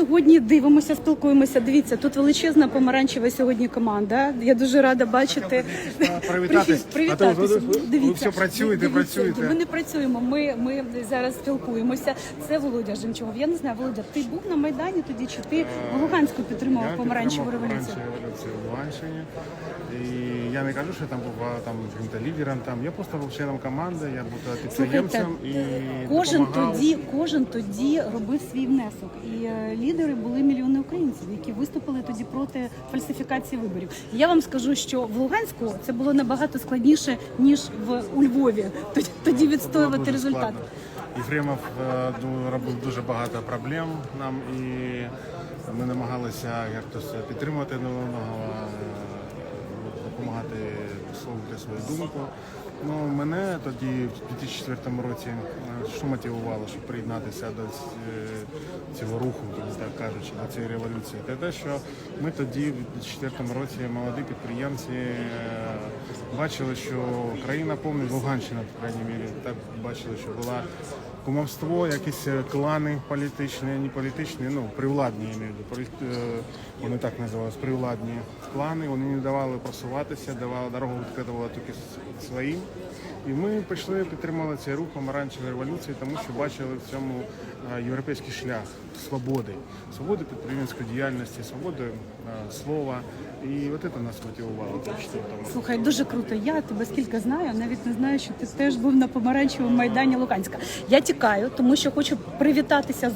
сьогодні дивимося, спілкуємося. Дивіться, тут величезна помаранчева сьогодні команда. Я дуже рада бачити. Привітатись. Привіт- А ви- Привітатись. ви- ви все працюєте, дивіться, працюєте. Ми не працюємо. Ми, ми зараз спілкуємося. Це Володя Жемчугов. Я не знаю, Володя, ти був на майдані тоді? Чи ти в Луганську підтримував Я помаранчеву революцію? революцію в Луганщині. І я не кажу, що я там був там яким-то лідером. Там я просто був членом команди, я був е, підприємцем і Кожен допомагав. тоді, кожен тоді робив свій внесок, і е, лідери були мільйони українців, які виступили тоді проти фальсифікації виборів. Я вам скажу, що в Луганську це було набагато складніше ніж в у Львові. Тоді, відстоювати результат. Єфремов е, робив дуже багато проблем нам, і ми намагалися якось підтримувати один одного, е, допомагати висловити свою думку. Ну, мене тоді в 2004 році е, що мотивувало, щоб приєднатися до е, цього руху, так кажучи, до цієї революції. Це те, що ми тоді, в 2004 році, молоді підприємці, е, бачили, що країна повна Луганщина, в крайній мірі, так бачили, що була кумовство, якісь клани політичні, не політичні, ну привладні вони так називалися, привладні клани. Вони не давали просуватися, давали дорогу відкидували тільки своїм. І ми пішли, підтримали цей рух помаранчевої революції, тому що бачили в цьому е, європейський шлях свободи, свободи підприємницької діяльності, свободи е, слова. І от це нас мотивувало. Слухай, дуже круто. Я тебе скільки знаю, навіть не знаю, що ти теж був на помаранчевому майдані Луганська. Я тікаю, тому що хочу привітатися з